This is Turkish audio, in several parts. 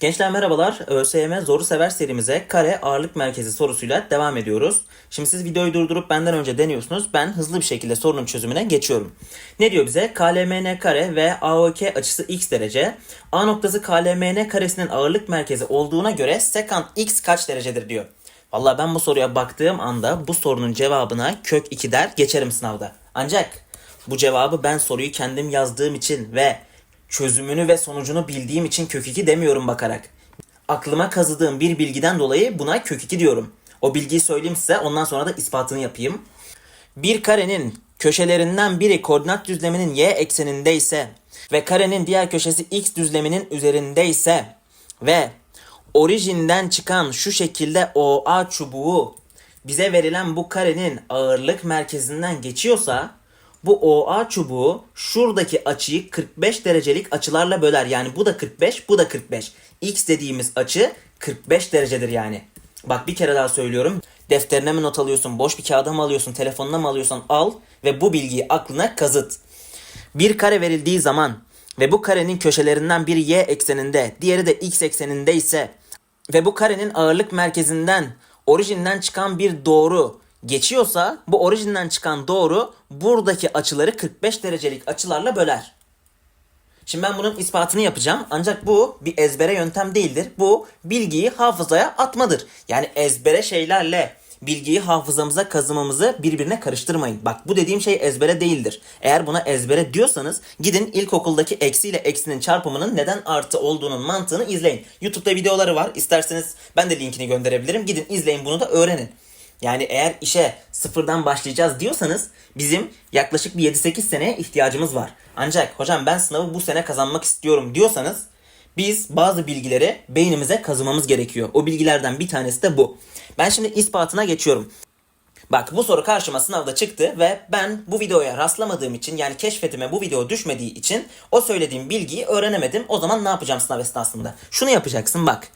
Gençler merhabalar. ÖSYM Zoru Sever serimize kare ağırlık merkezi sorusuyla devam ediyoruz. Şimdi siz videoyu durdurup benden önce deniyorsunuz. Ben hızlı bir şekilde sorunun çözümüne geçiyorum. Ne diyor bize? KLMN kare ve AOK açısı x derece. A noktası KLMN karesinin ağırlık merkezi olduğuna göre sekant x kaç derecedir diyor. Vallahi ben bu soruya baktığım anda bu sorunun cevabına kök 2 der geçerim sınavda. Ancak bu cevabı ben soruyu kendim yazdığım için ve çözümünü ve sonucunu bildiğim için kök 2 demiyorum bakarak. Aklıma kazıdığım bir bilgiden dolayı buna kök 2 diyorum. O bilgiyi söyleyeyim size ondan sonra da ispatını yapayım. Bir karenin köşelerinden biri koordinat düzleminin y ekseninde ise ve karenin diğer köşesi x düzleminin üzerinde ise ve orijinden çıkan şu şekilde OA çubuğu bize verilen bu karenin ağırlık merkezinden geçiyorsa bu OA çubuğu şuradaki açıyı 45 derecelik açılarla böler. Yani bu da 45, bu da 45. X dediğimiz açı 45 derecedir yani. Bak bir kere daha söylüyorum. Defterine mi not alıyorsun, boş bir kağıda mı alıyorsun, telefonuna mı alıyorsan al ve bu bilgiyi aklına kazıt. Bir kare verildiği zaman ve bu karenin köşelerinden biri y ekseninde, diğeri de x ekseninde ise ve bu karenin ağırlık merkezinden orijinden çıkan bir doğru geçiyorsa bu orijinden çıkan doğru buradaki açıları 45 derecelik açılarla böler. Şimdi ben bunun ispatını yapacağım ancak bu bir ezbere yöntem değildir. Bu bilgiyi hafızaya atmadır. Yani ezbere şeylerle bilgiyi hafızamıza kazımamızı birbirine karıştırmayın. Bak bu dediğim şey ezbere değildir. Eğer buna ezbere diyorsanız gidin ilkokuldaki eksi ile eksinin çarpımının neden artı olduğunun mantığını izleyin. YouTube'da videoları var. İsterseniz ben de linkini gönderebilirim. Gidin izleyin bunu da öğrenin. Yani eğer işe sıfırdan başlayacağız diyorsanız bizim yaklaşık bir 7-8 seneye ihtiyacımız var. Ancak hocam ben sınavı bu sene kazanmak istiyorum diyorsanız biz bazı bilgileri beynimize kazımamız gerekiyor. O bilgilerden bir tanesi de bu. Ben şimdi ispatına geçiyorum. Bak bu soru karşıma sınavda çıktı ve ben bu videoya rastlamadığım için yani keşfetime bu video düşmediği için o söylediğim bilgiyi öğrenemedim. O zaman ne yapacağım sınav esnasında? Şunu yapacaksın bak.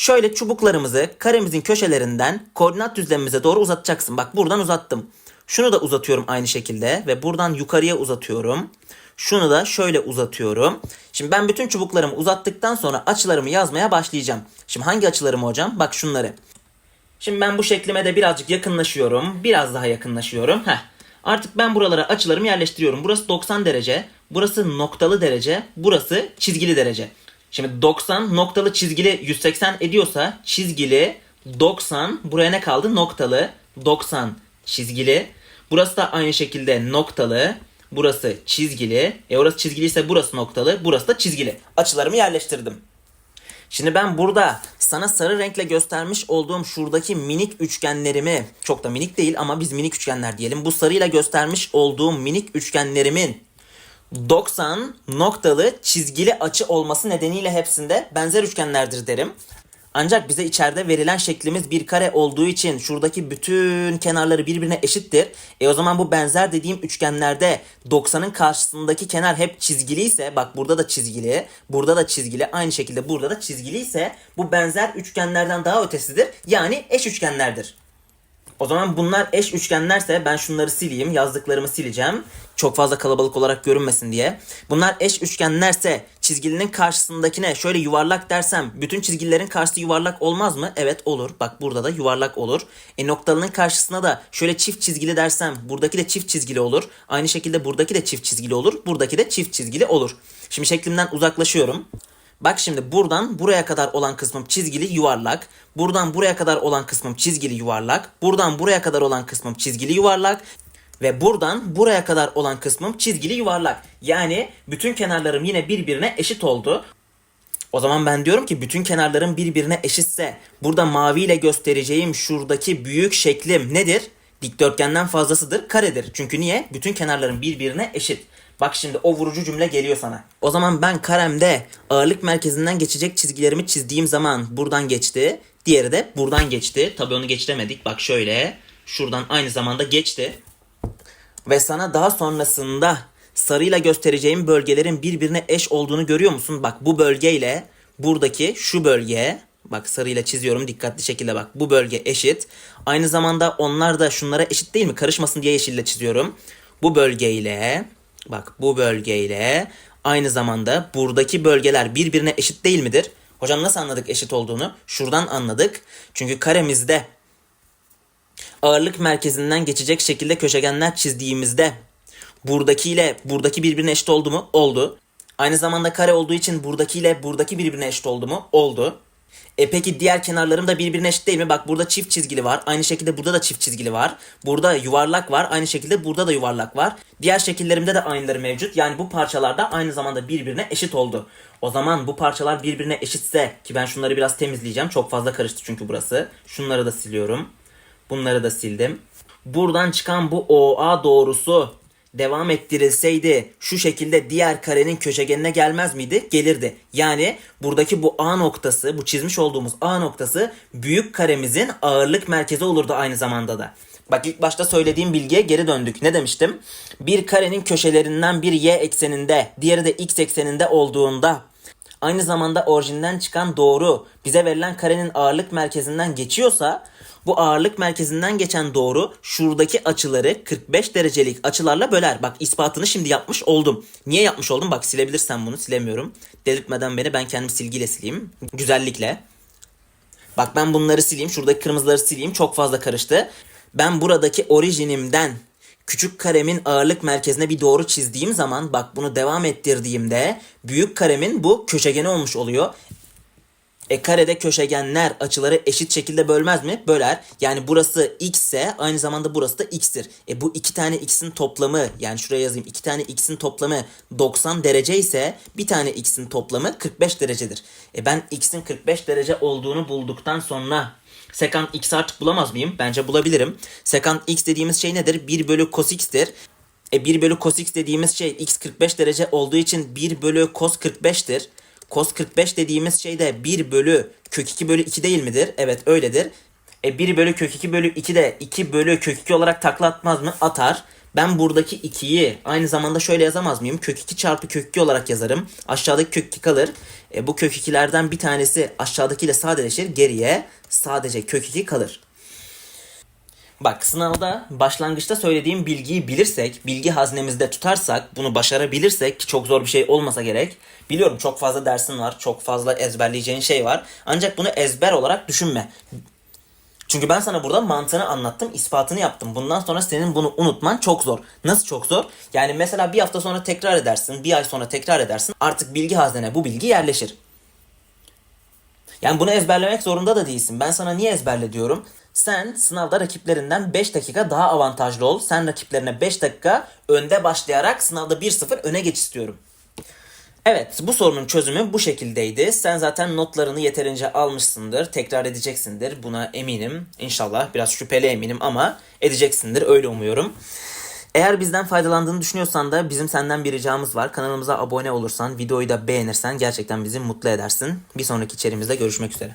Şöyle çubuklarımızı karemizin köşelerinden koordinat düzlemimize doğru uzatacaksın. Bak buradan uzattım. Şunu da uzatıyorum aynı şekilde ve buradan yukarıya uzatıyorum. Şunu da şöyle uzatıyorum. Şimdi ben bütün çubuklarımı uzattıktan sonra açılarımı yazmaya başlayacağım. Şimdi hangi açılarımı hocam? Bak şunları. Şimdi ben bu şeklime de birazcık yakınlaşıyorum. Biraz daha yakınlaşıyorum. Heh. Artık ben buralara açılarımı yerleştiriyorum. Burası 90 derece. Burası noktalı derece. Burası çizgili derece. Şimdi 90 noktalı çizgili 180 ediyorsa çizgili 90 buraya ne kaldı? Noktalı 90 çizgili. Burası da aynı şekilde noktalı. Burası çizgili. E orası çizgiliyse burası noktalı. Burası da çizgili. Açılarımı yerleştirdim. Şimdi ben burada sana sarı renkle göstermiş olduğum şuradaki minik üçgenlerimi çok da minik değil ama biz minik üçgenler diyelim. Bu sarıyla göstermiş olduğum minik üçgenlerimin 90 noktalı çizgili açı olması nedeniyle hepsinde benzer üçgenlerdir derim. Ancak bize içeride verilen şeklimiz bir kare olduğu için şuradaki bütün kenarları birbirine eşittir. E o zaman bu benzer dediğim üçgenlerde 90'ın karşısındaki kenar hep çizgili ise bak burada da çizgili, burada da çizgili, aynı şekilde burada da çizgili ise bu benzer üçgenlerden daha ötesidir. Yani eş üçgenlerdir. O zaman bunlar eş üçgenlerse ben şunları sileyim. Yazdıklarımı sileceğim. Çok fazla kalabalık olarak görünmesin diye. Bunlar eş üçgenlerse çizgilinin karşısındakine şöyle yuvarlak dersem bütün çizgilerin karşısı yuvarlak olmaz mı? Evet olur. Bak burada da yuvarlak olur. E noktalının karşısına da şöyle çift çizgili dersem buradaki de çift çizgili olur. Aynı şekilde buradaki de çift çizgili olur. Buradaki de çift çizgili olur. Şimdi şeklimden uzaklaşıyorum. Bak şimdi buradan buraya kadar olan kısmım çizgili yuvarlak. Buradan buraya kadar olan kısmım çizgili yuvarlak. Buradan buraya kadar olan kısmım çizgili yuvarlak. Ve buradan buraya kadar olan kısmım çizgili yuvarlak. Yani bütün kenarlarım yine birbirine eşit oldu. O zaman ben diyorum ki bütün kenarlarım birbirine eşitse burada mavi ile göstereceğim şuradaki büyük şeklim nedir? Dikdörtgenden fazlasıdır, karedir. Çünkü niye? Bütün kenarların birbirine eşit. Bak şimdi o vurucu cümle geliyor sana. O zaman ben karemde ağırlık merkezinden geçecek çizgilerimi çizdiğim zaman buradan geçti. Diğeri de buradan geçti. Tabii onu geçiremedik. Bak şöyle. Şuradan aynı zamanda geçti. Ve sana daha sonrasında sarıyla göstereceğim bölgelerin birbirine eş olduğunu görüyor musun? Bak bu bölgeyle buradaki şu bölge Bak sarıyla çiziyorum dikkatli şekilde bak. Bu bölge eşit. Aynı zamanda onlar da şunlara eşit değil mi? Karışmasın diye yeşille çiziyorum. Bu bölgeyle bak bu bölgeyle aynı zamanda buradaki bölgeler birbirine eşit değil midir? Hocam nasıl anladık eşit olduğunu? Şuradan anladık. Çünkü karemizde ağırlık merkezinden geçecek şekilde köşegenler çizdiğimizde buradakiyle buradaki birbirine eşit oldu mu? Oldu. Aynı zamanda kare olduğu için buradakiyle buradaki birbirine eşit oldu mu? Oldu. E peki diğer kenarlarım da birbirine eşit değil mi? Bak burada çift çizgili var. Aynı şekilde burada da çift çizgili var. Burada yuvarlak var. Aynı şekilde burada da yuvarlak var. Diğer şekillerimde de aynıları mevcut. Yani bu parçalar da aynı zamanda birbirine eşit oldu. O zaman bu parçalar birbirine eşitse ki ben şunları biraz temizleyeceğim. Çok fazla karıştı çünkü burası. Şunları da siliyorum. Bunları da sildim. Buradan çıkan bu OA doğrusu devam ettirilseydi şu şekilde diğer karenin köşegenine gelmez miydi? Gelirdi. Yani buradaki bu A noktası, bu çizmiş olduğumuz A noktası büyük karemizin ağırlık merkezi olurdu aynı zamanda da. Bak ilk başta söylediğim bilgiye geri döndük. Ne demiştim? Bir karenin köşelerinden bir y ekseninde, diğeri de x ekseninde olduğunda aynı zamanda orijinden çıkan doğru bize verilen karenin ağırlık merkezinden geçiyorsa bu ağırlık merkezinden geçen doğru şuradaki açıları 45 derecelik açılarla böler. Bak ispatını şimdi yapmış oldum. Niye yapmış oldum? Bak silebilirsen bunu silemiyorum. Delirtmeden beni ben kendim silgiyle sileyim. Güzellikle. Bak ben bunları sileyim. Şuradaki kırmızıları sileyim. Çok fazla karıştı. Ben buradaki orijinimden küçük karemin ağırlık merkezine bir doğru çizdiğim zaman bak bunu devam ettirdiğimde büyük karemin bu köşegeni olmuş oluyor. E karede köşegenler açıları eşit şekilde bölmez mi? Böler. Yani burası x ise aynı zamanda burası da x'tir. E bu iki tane x'in toplamı yani şuraya yazayım. iki tane x'in toplamı 90 derece ise bir tane x'in toplamı 45 derecedir. E ben x'in 45 derece olduğunu bulduktan sonra sekant x artık bulamaz mıyım? Bence bulabilirim. Sekant x dediğimiz şey nedir? 1 bölü cos x'tir. E 1 bölü cos x dediğimiz şey x 45 derece olduğu için 1 bölü cos 45'tir. Cos 45 dediğimiz şey de 1 bölü kök 2 bölü 2 değil midir? Evet öyledir. E 1 bölü kök 2 bölü 2 de 2 bölü kök 2 olarak takla atmaz mı? Atar. Ben buradaki 2'yi aynı zamanda şöyle yazamaz mıyım? Kök 2 çarpı kök 2 olarak yazarım. Aşağıdaki kök 2 kalır. E, bu kök 2'lerden bir tanesi aşağıdakiyle sadeleşir. Geriye sadece kök 2 kalır. Bak sınavda başlangıçta söylediğim bilgiyi bilirsek, bilgi haznemizde tutarsak, bunu başarabilirsek ki çok zor bir şey olmasa gerek. Biliyorum çok fazla dersin var, çok fazla ezberleyeceğin şey var. Ancak bunu ezber olarak düşünme. Çünkü ben sana burada mantığını anlattım, ispatını yaptım. Bundan sonra senin bunu unutman çok zor. Nasıl çok zor? Yani mesela bir hafta sonra tekrar edersin, bir ay sonra tekrar edersin. Artık bilgi haznene bu bilgi yerleşir. Yani bunu ezberlemek zorunda da değilsin. Ben sana niye ezberle diyorum? Sen sınavda rakiplerinden 5 dakika daha avantajlı ol. Sen rakiplerine 5 dakika önde başlayarak sınavda 1-0 öne geç istiyorum. Evet bu sorunun çözümü bu şekildeydi. Sen zaten notlarını yeterince almışsındır. Tekrar edeceksindir. Buna eminim. İnşallah biraz şüpheli eminim ama edeceksindir. Öyle umuyorum. Eğer bizden faydalandığını düşünüyorsan da bizim senden bir ricamız var. Kanalımıza abone olursan, videoyu da beğenirsen gerçekten bizi mutlu edersin. Bir sonraki içeriğimizde görüşmek üzere.